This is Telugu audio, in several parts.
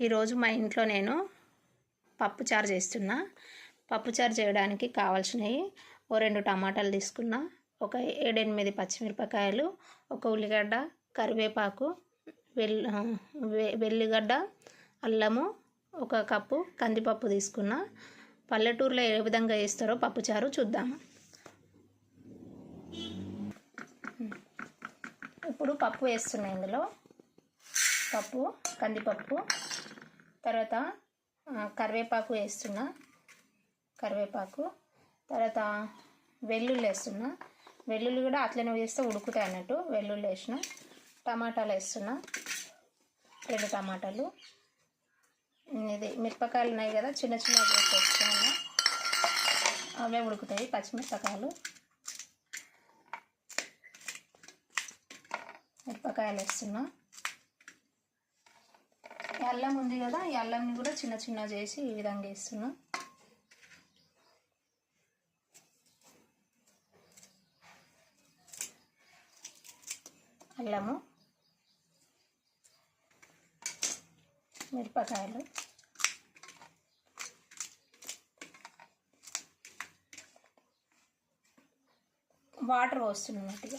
ఈరోజు మా ఇంట్లో నేను పప్పుచారు చేస్తున్నా. పప్పుచారు చేయడానికి కావాల్సినవి ఓ రెండు టమాటాలు తీసుకున్నా. ఒక ఏడెనిమిది పచ్చిమిరపకాయలు ఒక ఉల్లిగడ్డ కరివేపాకు వెల్ వె- వెల్లిగడ్డ అల్లము ఒక కప్పు కందిపప్పు తీసుకున్నా. పల్లెటూరులో ఏ విధంగా చేస్తారో పప్పుచారు చూద్దాము ఇప్పుడు పప్పు వేస్తున్నా ఇందులో. పప్పు కందిపప్పు తర్వాత కరివేపాకు వేస్తున్నా. కరివేపాకు. తర్వాత వెల్లుల్లి వేస్తున్నా. వెల్లుల్లి కూడా అట్లనే వేస్తే ఉడుకుతాయి అన్నట్టు. వెల్లుల్లి వేసిన. టమాటాలు వేస్తున్నా. రెండు టమాటాలు. ఇది మిరపకాయలు ఉన్నాయి కదా చిన్న చిన్న వేసి అవే ఉడుకుతాయి పచ్చిమిరపకాయలు. మిరపకాయలు వేస్తున్నా. అల్లం ఉంది కదా ఈ అల్లంని కూడా చిన్న చిన్న చేసి ఈ విధంగా వేస్తున్నా. అల్లము మిరపకాయలు వాటర్ పోస్తున్నట్టుగా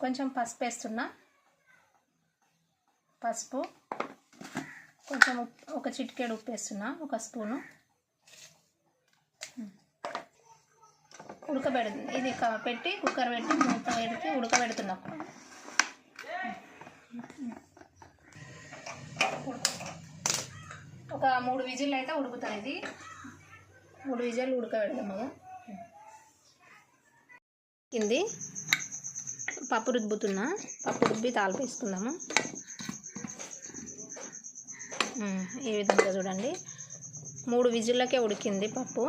కొంచెం పసుపు వేస్తున్నా పసుపు. కొంచెం ఒక చిటికేడు ఉప్పు వేస్తున్నా ఒక స్పూను. ఉడకబెడు ఇది క- పెట్టి కుక్కర్ పెట్టి మూత పెడితే ఉడకబెడుతున్నా. ఒక మూడు విజిల్ అయితే ఉడుకుతుంది ఇది. మూడు విజిల్ ఉడకబెడతాము కింది. పప్పు రుద్దుతున్నా. పప్పు రుబ్బి తాలిపేసుకుందాము ఈ విధంగా చూడండి. మూడు విజిల్లకే ఉడికింది పప్పు.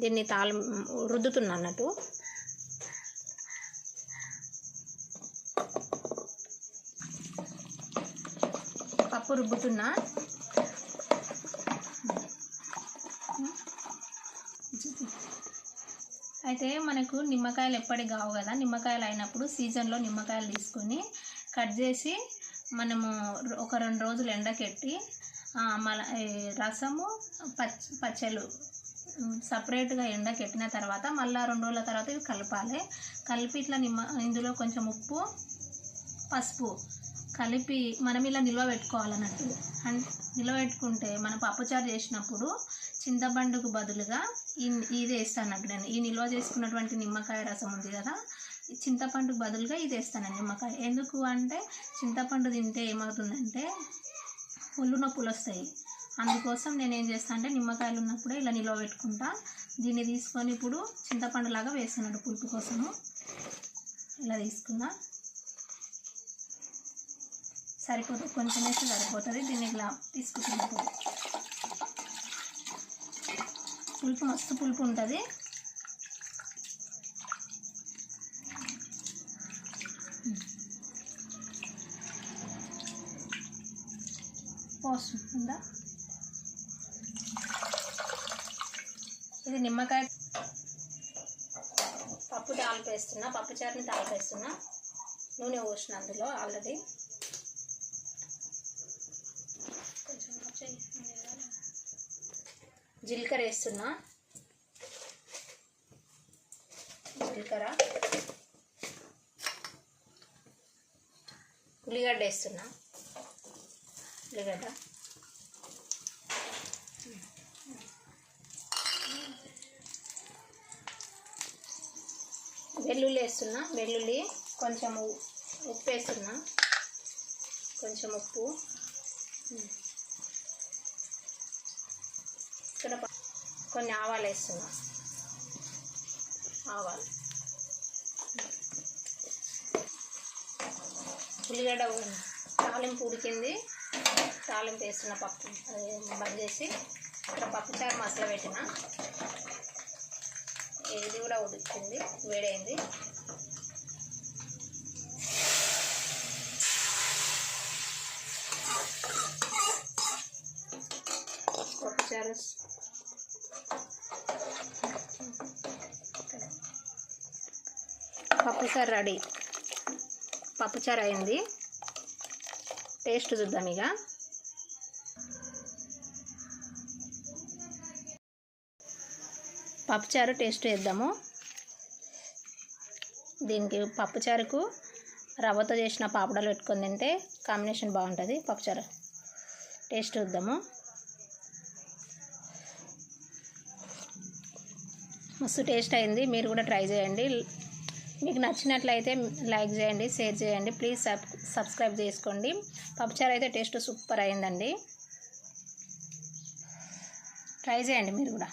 దీన్ని తాలి రుద్దుతున్నా అన్నట్టు. పప్పు రుబ్బుతున్నా. అయితే మనకు నిమ్మకాయలు ఎప్పటికి కావు కదా. నిమ్మకాయలు అయినప్పుడు సీజన్లో నిమ్మకాయలు తీసుకొని కట్ చేసి మనము ఒక రెండు రోజులు ఎండకెట్టి మల రసము పచ్చ పచ్చలు సపరేట్గా ఎండకెట్టిన తర్వాత మళ్ళీ రెండు రోజుల తర్వాత ఇవి కలపాలి. కలిపి ఇట్లా నిమ్మ ఇందులో కొంచెం ఉప్పు పసుపు కలిపి మనం ఇలా నిల్వ పెట్టుకోవాలన్నట్టు. అండ్ నిల్వ పెట్టుకుంటే మనం పప్పుచారు చేసినప్పుడు చింతపండుకు బదులుగా ఈ ఇది వేస్తాను నేను. ఈ నిల్వ చేసుకున్నటువంటి నిమ్మకాయ రసం ఉంది కదా చింతపండుకు బదులుగా ఇది వేస్తాను నిమ్మకాయ. ఎందుకు అంటే చింతపండు తింటే ఏమవుతుందంటే ఒళ్ళు నొప్పులు వస్తాయి. అందుకోసం నేను ఏం చేస్తాను అంటే నిమ్మకాయలు ఉన్నప్పుడే ఇలా నిల్వ పెట్టుకుంటా. దీన్ని తీసుకొని ఇప్పుడు చింతపండు లాగా వేస్తున్నాడు పులుపు కోసము. ఇలా తీసుకున్నా సరిపోతుంది కొంచెం వేస్తే సరిపోతుంది. దీన్ని ఇలా తీసుకుంటున్నాను పులుపు మస్తు పులుపు ఉంటుంది. పోస్తుందా ఇది నిమ్మకాయ పప్పు తాలిపేస్తున్నా పప్పు చారుని తాలిపేస్తున్నా నూనె పోసిన అందులో ఆల్రెడీ కొంచెం వచ్చేయి. జీలకర్ర వేస్తున్నా. జీలకర్ర. ఉల్లిగడ్డ వేస్తున్నా. ఉల్లిగడ్డ. వెల్లుల్లి వేస్తున్నా. వెల్లుల్లి కొంచెం ఉప్పు వేస్తున్నా. కొంచెం ఉప్పు. ఇక్కడ కొన్ని ఆవాలు వేస్తున్నా. ఆవాలు. ఉల్లిగడ్డ తాలింపు ఉడికింది. తాలింపు వేస్తున్న పప్పు బంద్ చేసి ఇక్కడ పప్పుచారు మసాలా పెట్టిన. ఇది కూడా ఉడికింది వేడైంది. పప్పుచారు పప్పుచారు రెడీ. పప్పుచారు అయింది. టేస్ట్ చూద్దాం ఇక. పప్పుచారు టేస్ట్ వేద్దాము దీనికి పప్పుచారుకు రవ్వతో చేసిన పాపడాలు పెట్టుకొని తింటే కాంబినేషన్ బాగుంటుంది. పప్పుచారు టేస్ట్ చూద్దాము. మస్తు టేస్ట్ అయింది. మీరు కూడా ట్రై చేయండి. మీకు నచ్చినట్లయితే లైక్ చేయండి షేర్ చేయండి. ప్లీజ్ సబ్ సబ్స్క్రైబ్ చేసుకోండి. పప్పుచారు అయితే టేస్ట్ సూపర్ అయిందండి. ట్రై చేయండి మీరు కూడా.